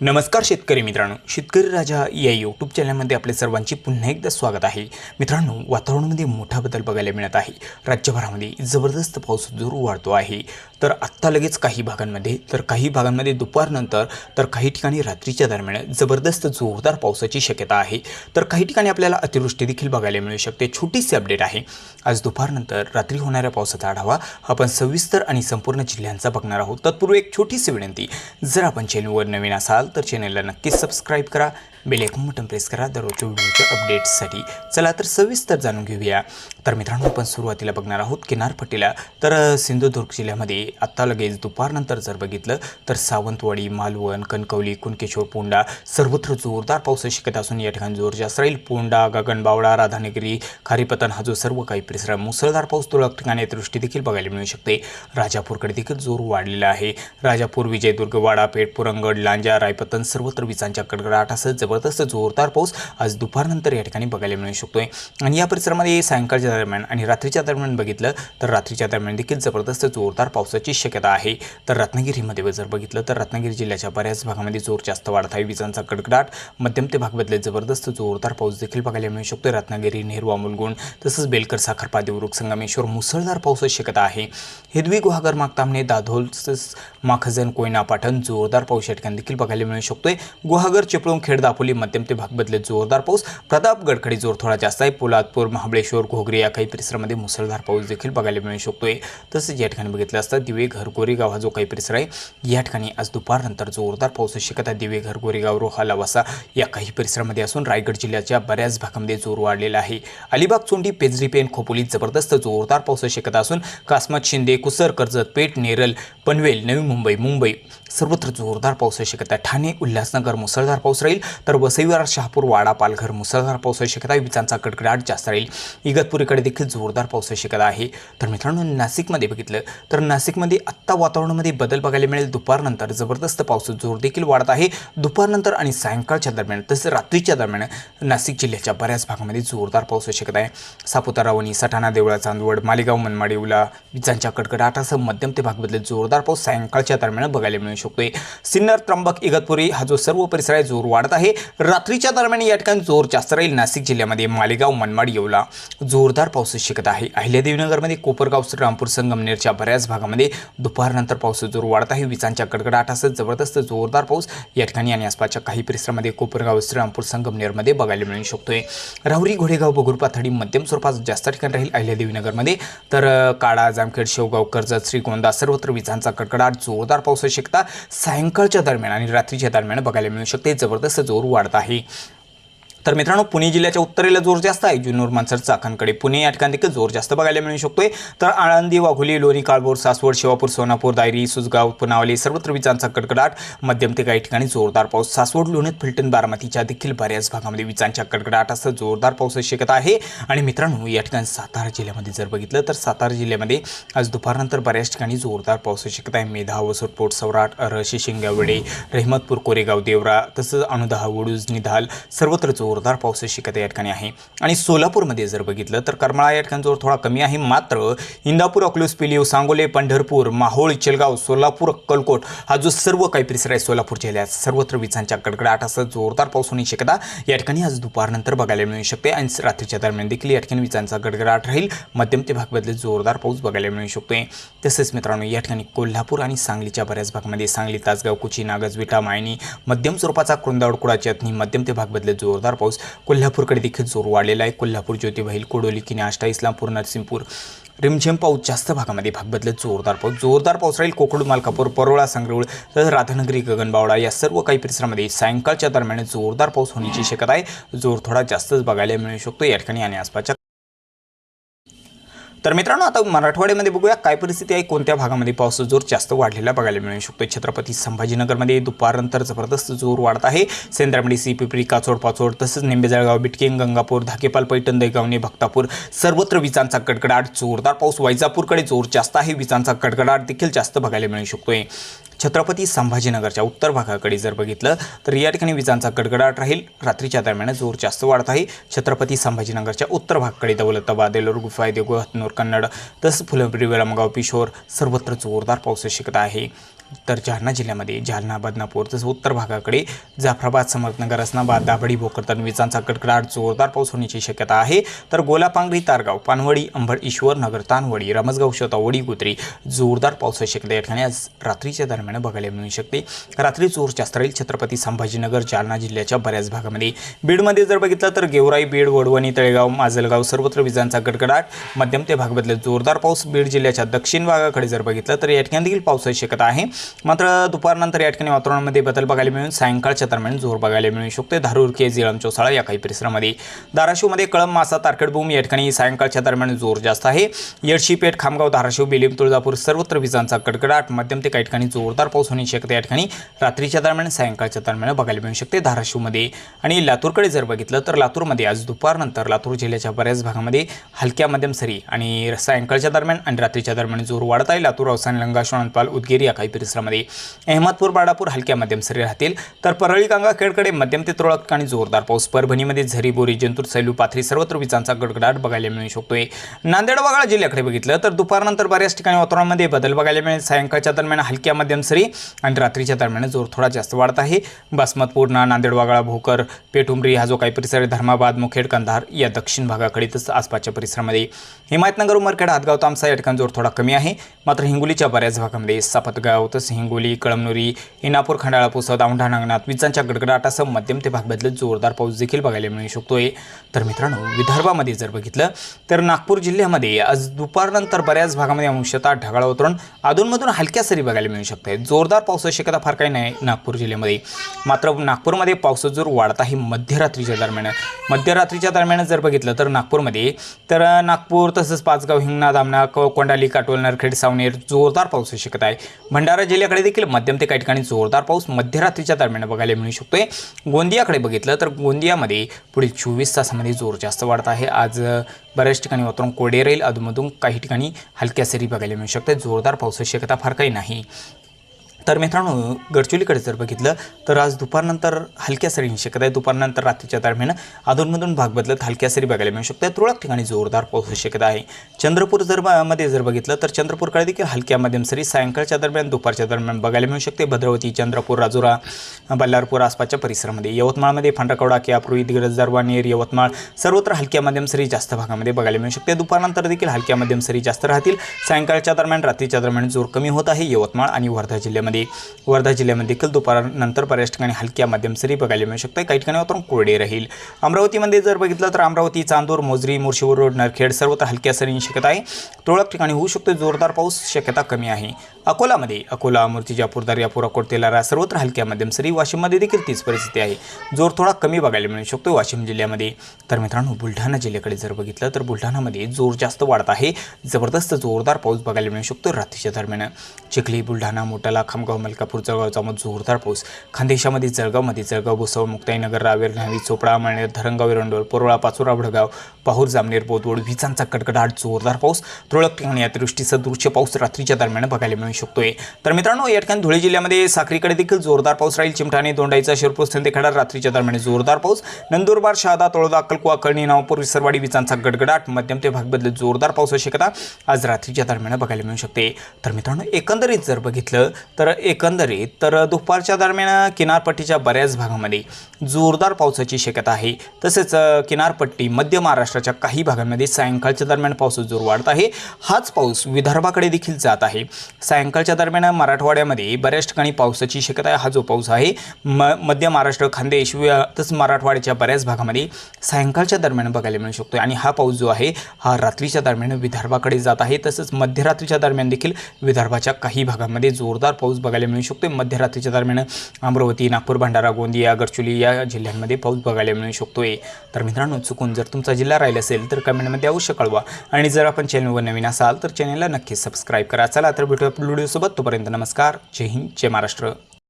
नमस्कार शेतकरी मित्रांनो शेतकरी राजा या यूट्यूब चॅनलमध्ये आपले सर्वांचे पुन्हा एकदा स्वागत आहे. मित्रांनो वातावरणामध्ये मोठा बदल बघायला मिळत आहे. राज्यभरामध्ये जबरदस्त पाऊस जोर वाढतो आहे. तर आत्ता लगेच काही भागांमध्ये तर काही भागांमध्ये दुपारनंतर तर काही ठिकाणी रात्रीच्या दरम्यान जबरदस्त जोरदार पावसाची शक्यता आहे. तर काही ठिकाणी आपल्याला अतिवृष्टी देखील बघायला मिळू शकते. छोटीशी अपडेट आहे. आज दुपारनंतर रात्री होणाऱ्या पावसाचा आढावा आपण सविस्तर आणि संपूर्ण जिल्ह्यांचा बघणार आहोत. तत्पूर्वी एक छोटीशी विनंती. जर आपण चॅनलवर नवीन असाल असाल तर चॅनेलला नक्कीच सबस्क्राईब करा. बेल बटन प्रेस करा. दररोजच्या व्हिडिओच्या अपडेट्ससाठी चला तर सविस्तर जाणून घेऊया. तर मित्रांनो आपण सुरुवातीला बघणार आहोत किनारपट्टीला. तर सिंधुदुर्ग जिल्ह्यामध्ये आत्ता लगेच दुपारनंतर जर बघितलं तर सावंतवाडी मालवण कणकवली कुणकेश्वर पोंडा सर्वत्र जोरदार पाऊस शिकत असून या ठिकाणी जोर जास्त राहील पोंडा गगनबावडा राधानगरी खारीपतन हा जो सर्व काही परिसर आहे. मुसळधार पाऊस तुरळक ठिकाणी दृष्टी देखील बघायला मिळू शकते. राजापूरकडे देखील जोर वाढलेला आहे. राजापूर विजयदुर्ग वाडा पेठ पुरंगड लांजा रायपतन सर्वत्र विजांच्या कडकडाटासह जबरदस्त जोरदार पाऊस आज दुपारनंतर या ठिकाणी बघायला मिळू शकतोय. आणि या परिसरामध्ये सायंकाळच्या दरम्यान आणि रात्रीच्या दरम्यान बघितलं तर रात्रीच्या दरम्यान देखील जबरदस्त जोरदार पावसाची शक्यता आहे. तर रत्नागिरीमध्ये जर बघितलं तर रत्नागिरी जिल्ह्याच्या बऱ्याच भागामध्ये जोर जास्त वाढत आहे. विजांचा कडकडाट मध्यम ते भाग बदलत जबरदस्त जोरदार पाऊस देखील बघायला मिळू शकतो रत्नागिरी नेहरू अमोलगुण तसंच बेलकर साखरपा देवरुख संगमेश्वर मुसळधार पावसाची शक्यता आहे. हिरवी गुहागर मागतामने दाधोल तसंच माखजन कोयना पाठण जोरदार पाऊस या ठिकाणी देखील बघायला मिळू शकतोय. गुहागर चिपळूण खेड दापोली मध्यम ते भागबदले जोरदार पाऊस. प्रतापगडकडे जोर थोडा जास्त आहे. पोलादपूर महाबळेश्वर घोगरी या काही परिसरामध्ये मुसळधार पाऊस देखील बघायला मिळू शकतोय. तसंच या ठिकाणी बघितलं असतं दिवे घर गोरेगाव हा जो काही परिसर आहे या ठिकाणी आज दुपारनंतर जोरदार पाऊस शक्यता दिवे घर गोरेगाव रोहा लवासा या काही परिसरामध्ये असून रायगड जिल्ह्याच्या बऱ्याच भागामध्ये जोर वाढलेला आहे. अलिबाग चोंडी पेजरी पेन खोपोलीत जबरदस्त जोरदार पाऊस शक्यता असून कासमत शिंदे कुसर कर्जत पेठ नेरल पनवेल नवी मुंबई मुंबई सर्वत्र जोरदार पाऊस शक्यता आहे. ठाणे उल्हासनगर मुसळधार पाऊस राहील. तर वसईवार शहापूर वाडा पालघर मुसळधार पाऊस शक्यता आहे. विजांचा कडकडाट जास्त राहील. इगतपुरीकडे देखील जोरदार पाऊस शक्यता आहे. तर मित्रांनो नाशिकमध्ये बघितलं तर नाशिकमध्ये आत्ता वातावरणामध्ये बदल बघायला मिळेल. दुपारनंतर जबरदस्त पाऊस जोर देखील वाढत आहे. दुपारनंतर आणि सायंकाळच्या दरम्यान तसेच रात्रीच्या दरम्यान नाशिक जिल्ह्याच्या बऱ्याच भागामध्ये जोरदार पाऊस शक्यता आहे. सापुतारा वणी सटाणा देवळा चांदवड मालेगाव मनमाडी उला विजांच्या कडकडाटासह मध्यम ते भाग जोरदार पाऊस सायंकाळच्या दरम्यान बघायला मिळू शकतोय. सिन्नर त्र्यंबक इगतपुरी हा जो सर्व परिसर आहे जोर वाढत आहे. रात्रीच्या दरम्यान या ठिकाणी जोर जास्त राहील. नाशिक जिल्ह्यामध्ये मालेगाव मनमाड येवला जोरदार पाऊस शिकत आहे. अहिल्यादेवीनगरमध्ये कोपरगाव श्रीरामपूर संगमनेरच्या बऱ्याच भागामध्ये दुपारनंतर पाऊस जोर वाढत आहे. विजांच्या कडकडाटासह जबरदस्त जोरदार पाऊस या ठिकाणी आणि आसपासच्या काही परिसरामध्ये कोपरगाव श्रीरामपूर संगमनेरमध्ये बघायला मिळू शकतोय. राहुरी घोडेगाव बगूर पाथडी मध्यम स्वरूपात जास्त ठिकाणी राहील अहिल्यादेवीनगरमध्ये तर काळा जामखेड शेवगाव कर्जत श्रीगोंदा सर्वत्र विजांचा कडकडाट जोरदार पाऊस शिकता सायंकाळच्या दरम्यान आणि रात्रीच्या दरम्यान बघायला मिळू शकते. जबरदस्त जोर वाढत आहे. तर मित्रांनो पुणे जिल्ह्याच्या उत्तरेला जोर जास्त आहे. जुन्नर मानसर चाकणकडे पुणे या ठिकाणी देखील जोर जास्त बघायला मिळू शकतोय. तर आळंदी वाघोली लोणी काळभोर सासवड शिवापूर सोनापूर दायरी सुजगाव पुनावली सर्वत्र विजांचा कडकडाट. मध्यम ते काही ठिकाणी जोरदार पाऊस. सासवड लोणीत फलटण बारामतीच्या देखील बऱ्याच भागामध्ये विजांच्या कडकडाटासह जोरदार पावसाची शक्यता आहे. आणि मित्रांनो या ठिकाणी सातारा जिल्ह्यामध्ये जर बघितलं तर सातारा जिल्ह्यामध्ये आज दुपारनंतर बऱ्याच ठिकाणी जोरदार पावसाची शक्यता आहे. मेधा वसोट पोट सौराट रशी शिंगावडे रहमतपूर कोरेगाव देवरा तसंच अनुदहा वडूज निधाल सर्वत्र जोर जोरदार पावसाची शक्यता या ठिकाणी आहे. आणि सोलापूरमध्ये जर बघितलं तर करमाळा या ठिकाणी जोर थोडा कमी आहे. मात्र इंदापूर अकलूस पिलीव सांगोले पंढरपूर माहोळ चेलगाव सोलापूर अक्कलकोट हा जो सर्व काही परिसर आहे सोलापूर जिल्ह्यात सर्वत्र विजांच्या कडकडाटासह जोरदार पाऊस होण्याची शक्यता या ठिकाणी आज दुपारनंतर बघायला मिळू शकते. आणि रात्रीच्या दरम्यान देखील या ठिकाणी विजांचा गडगडाट राहील. मध्यम ते भागमधले जोरदार पाऊस बघायला मिळू शकतोय. तसेच मित्रांनो या ठिकाणी कोल्हापूर आणि सांगलीच्या बऱ्याच भागामध्ये सांगली तासगाव कुची नागजविटा मायनी मध्यम स्वरूपाचा कृंदावड चटणी मध्यम ते भाग जोरदार पाऊस पाऊस. कोल्हापूरकडे देखील जोर वाढलेला आहे. कोल्हापूर ज्योतिबाईल कोडोली किने आष्टा इस्लामपूर नरसिंहपूर रिमझिम पाऊस जास्त भागामध्ये भाग बदलत जोरदार पाऊस. जोरदार पाऊस राहील कोकण मालकापूर परोळा संग्रवळ तसंच राधानगरी गगनबावडा या सर्व काही परिसरामध्ये सायंकाळच्या दरम्यान जोरदार पाऊस होण्याची शक्यता आहे. जोर थोडा जास्तच बघायला मिळू शकतो. या ठिकाणी आणि आसपासच्या तर मित्रांनो आता मराठवाड्यामध्ये बघूया काय परिस्थिती आहे कोणत्या भागामध्ये पावसाचा जोर जास्त वाढलेला बघायला मिळू शकतो छत्रपती संभाजीनगरमध्ये दुपारनंतर जबरदस्त जोर वाढत आहे. सेंद्रामडी सी पिपरी काचोड पाचोड तसंच निंबेजळगाव बिटकिंग गंगापूर धाकेपाल पैठण दैगावणे भक्तापूर सर्वत्र विजांचा कडकडाट जोरदार पाऊस वैजापूरकडे जोर जास्त आहे. विजांचा कडकडाट देखील जास्त बघायला मिळू शकतोय. छत्रपती संभाजीनगरच्या उत्तर भागाकडे जर बघितलं तर या ठिकाणी विजांचा गडगडाट राहील. रात्रीच्या दरम्यान जोर जास्त वाढत आहे. छत्रपती संभाजीनगरच्या उत्तर भागाकडे दौलताबाद एलोर गुफाय देगो हतनूर कन्नड. तसंच फुलंब्री वेळमगाव पिशोर सर्वत्र जोरदार पाऊस शिकत आहे. तर जालना जिल्ह्यामध्ये जालना बदनापूर तसंच उत्तर भागाकडे जाफराबाद समर्थनगर असनाबाद दाभडी भोकर तर विजांचा कडकडाट जोरदार पाऊस होण्याची शक्यता आहे. तर गोलापांगरी तारगाव पानवडी अंबड ईश्वर नगर तानवडी रमसगाव शतावडी गुत्री जोरदार पावसाची शक्यता या ठिकाणी आज रात्रीच्या दरम्यान बघायला मिळू शकते. रात्री जोर जास्त राहील छत्रपती संभाजीनगर जालना जिल्ह्याच्या बऱ्याच भागामध्ये. बीडमध्ये जर बघितलं तर गेवराई बीड वडवणी तळेगाव माजलगाव सर्वत्र विजांचा गडगडाट मध्यम ते भाग जोरदार पाऊस बीड जिल्ह्याच्या दक्षिण भागाकडे जर बघितलं तर या ठिकाणी देखील पावसाची शक्यता आहे. मात्र दुपारनंतर या ठिकाणी वातावरणामध्ये बदल बघायला मिळून सायंकाळच्या दरम्यान जोर बघायला मिळू शकते धारूर केज इळम चौसाळा या काही परिसरामध्ये. धाराशिवमध्ये कळम मासा तारखेडबूम या ठिकाणी सायंकाळच्या दरम्यान जोर जास्त आहे. येडशीपेठ खामगाव धाराशिव बेलीम तुळजापूर सर्वत्र विजांचा कडकडाट. मध्यम ते काही ठिकाणी जोरदार पाऊस होण्याची शक्यता या ठिकाणी रात्रीच्या दरम्यान सायंकाळच्या दरम्यान बघायला मिळू शकते धाराशिवमध्ये. आणि लातूरकडे जर बघितलं तर लातूरमध्ये आज दुपारनंतर लातूर जिल्ह्याच्या बऱ्याच भागामध्ये हलक्या मध्यम सरी आणि सायंकाळच्या दरम्यान आणि रात्रीच्या दरम्यान जोर वाढत आहे. लातूर अवसान लंगा शोणपाल उदगीर या काही परिसरामध्ये. अहमदपूर बाडापूर हलक्या मध्यम सरी राहतील. तर परळी गंगा खेडकडे मध्यम ते तुरळक ठिकाणी जोरदार पाऊस. परभणीमध्ये झरी बोरी जंतूर सैलू पाथरी सर्वत्र विजांचा गडगडाट बघायला मिळू शकतोय. नांदेड वगळा जिल्ह्याकडे बघितलं तर दुपारनंतर बऱ्याच ठिकाणी वातावरणामध्ये बदल बघायला मिळेल. सायंकाळच्या दरम्यान हलक्या मध्यम सरी आणि रात्रीच्या दरम्यान जोर थोडा जास्त वाढत आहे. बासमत पूर्णा नांदेड वगळा भोकर पेठुंबरी हा जो काही परिसर आहे धर्माबाद मुखेड कंधार या दक्षिण भागाकडे तसंच आसपासच्या परिसरामध्ये. हिमायतनगर उमरखेड हातगाव तामसा या ठिकाणी जोर थोडा कमी आहे. मात्र हिंगोलीच्या बऱ्याच भागामध्ये सापतगाव तसं हिंगोली कळमनुरी इनापूर खंडाळा पुसद औंढा नागनाथ विजांच्या गडगडाटासह मध्यम ते भाग बदलत जोरदार पाऊस देखील बघायला मिळू शकतोय. तर मित्रांनो विदर्भामध्ये जर बघितलं तर नागपूर जिल्ह्यामध्ये आज दुपारनंतर बऱ्याच भागामध्ये अंशतः ढगाळ उतरून अधूनमधून हलक्या सरी बघायला मिळू शकते जोरदार पावसाची शक्यता फार काही नाही नागपूर जिल्ह्यामध्ये. मात्र नागपूरमध्ये पावसाचा जोर वाढत आहे मध्यरात्रीच्या दरम्यान मध्यरात्रीच्या दरम्यान जर बघितलं तर नागपूरमध्ये तर नागपूर तसंच पाचगाव हिंगणा दामणा क कोंडाली काटोल नरखेड सावनेर जोरदार पावसाची शक्यता आहे. भंडारा जिल्ह्याकडे देखील मध्यम ते काही ठिकाणी जोरदार पाऊस मध्यरात्रीच्या दरम्यान बघायला मिळू शकतोय. गोंदियाकडे बघितलं तर गोंदियामध्ये पुढील चोवीस तासामध्ये जोर जास्त वाढत आहे. आज बऱ्याच ठिकाणी वातावरण कोरडे राहील. अधूनमधून काही ठिकाणी हलक्या सरी बघायला मिळू शकते जोरदार पावसाची शक्यता फार काही नाही. तर मित्रांनो गडचोलीकडे जर बघितलं तर आज दुपारनंतर हलक्या सरींची शक्यता आहे. दुपारनंतर रात्रीच्या दरम्यान अधूनमधून भाग बदलत हलक्या सरी बघायला मिळू शकते तुरळक ठिकाणी जोरदार पावसाची शक्यता आहे. चंद्रपूर जर मध्ये जर बघितलं तर चंद्रपूरकडे देखील हलक्या मध्यम सरी सायंकाळच्या दरम्यान दुपारच्या दरम्यान बघायला मिळू शकते. भद्रावती चंद्रपूर राजुरा बल्लारपूर आसपासच्या परिसरामध्ये यवतमाळमध्ये फांडाकवडा कियाप्रुई दिग्रज दरवानेर यवतमाळ सर्वत्र हलक्या मध्यम सरी जास्त भागामध्ये बघायला मिळू शकते. दुपारनंतर देखील हलक्या मध्यम सरी जास्त राहतील. सायंकाळच्या दरम्यान रात्रीच्या दरम्यान जोर कमी होत आहे. यवतमाळ आणि वर्धा जिल्ह्यामध्ये वर्धा जिल्ह्यामध्ये देखील दुपारनंतर बऱ्याच ठिकाणी हलक्या मध्यम सरी बघायला मिळू शकतात. काही ठिकाणी वातावरण कोरडे राहील. अमरावतीमध्ये जर बघितलं तर अमरावती चांदूर मोजरी मुर्शीवर रोड नरखेड सर्वत्र हलक्या सरींची शक्यता आहे. तुरळक ठिकाणी होऊ शकतो. जोरदार पाऊस शक्यता कमी आहे. अकोलामध्ये अकोला मूर्तिजापूर दर्यापूर अकोट तेलारा सर्वत्र हलक्या मध्यम सरी. वाशिममध्ये देखील तीच परिस्थिती आहे. जोर थोडा कमी बघायला मिळू शकतो वाशिम जिल्ह्यामध्ये. तर मित्रांनो बुलढाणा जिल्ह्याकडे जर बघितलं तर बुलढाणामध्ये जोर जास्त वाढत आहे. जबरदस्त जोरदार पाऊस बघायला मिळू शकतो रात्रीच्या दरम्यान. चिखली बुलढाणा मोटाला खामगाव मलकापूर जळगावचा जोरदार पाऊस. खानदेशामध्ये जळगावमध्ये जळगाव भुसवळ मुक्ताईनगर रावेर न्हावी चोपडा मळनेर धरणगाव एरंडोल पोरळा पाचोरा भडगाव पाहूर जामनेर बोदवड विजांचा कडकडाट जोरदार पाऊस. तुरळक ठिकाणी अतिवृष्टीचा दृश्य पाऊस रात्रीच्या दरम्यान बघायला मिळू शकतोय. तर मित्रांनो या ठिकाणी धुळे जिल्ह्यामध्ये साखरीकडे देखील जोरदार पाऊस राहील. चिमठाणे दोंडाईचा शिरपूर संदेखेडा रात्रीच्या दरम्यान जोरदार पाऊस. नंदुरबार शहादा तळोदा अक्कलकुवा कळणी नावपूर विसरवाडी विजांचा गडगडाट मध्यम ते भाग बदलत जोरदार पावसाची शक्यता आज रात्रीच्या दरम्यान बघायला मिळू शकते. तर मित्रांनो एकंदरीत जर बघितलं तर तर एकंदरीत तर दुपारच्या दरम्यान किनारपट्टीच्या बऱ्याच भागामध्ये जोरदार पावसाची शक्यता आहे. तसेच किनारपट्टी मध्य महाराष्ट्राच्या काही भागांमध्ये सायंकाळच्या दरम्यान पावसाचा जोर वाढत आहे. हाच पाऊस विदर्भाकडे देखील जात आहे. सायंकाळच्या दरम्यान मराठवाड्यामध्ये बऱ्याच ठिकाणी पावसाची शक्यता आहे. हा जो पाऊस आहे म मध्य महाराष्ट्र खानदेश तसंच मराठवाड्याच्या बऱ्याच भागामध्ये सायंकाळच्या दरम्यान बघायला मिळू शकतो आणि हा पाऊस जो आहे हा रात्रीच्या दरम्यान विदर्भाकडे जात आहे. तसंच मध्यरात्रीच्या दरम्यान देखील विदर्भाच्या काही भागामध्ये जोरदार पाऊस बघायला मिळू शकतो मध्यरात्रीच्या दरम्यान अमरावती नागपूर भंडारा गोंदिया गडचिरोली या जिल्ह्यांमध्ये पाऊस बघायला मिळू शकतोय. तर मित्रांनो चुकून जर तुमचा जिल्हा राहिला असेल तर कमेंटमध्ये अवश्य कळवा. आणि जर आपण चॅनलवर नवीन असाल तर चॅनलला नक्कीच सबस्क्राईब करा. चला तर भेटूया व्हिडिओसोबत तोपर्यंत नमस्कार. जय हिंद जय महाराष्ट्र.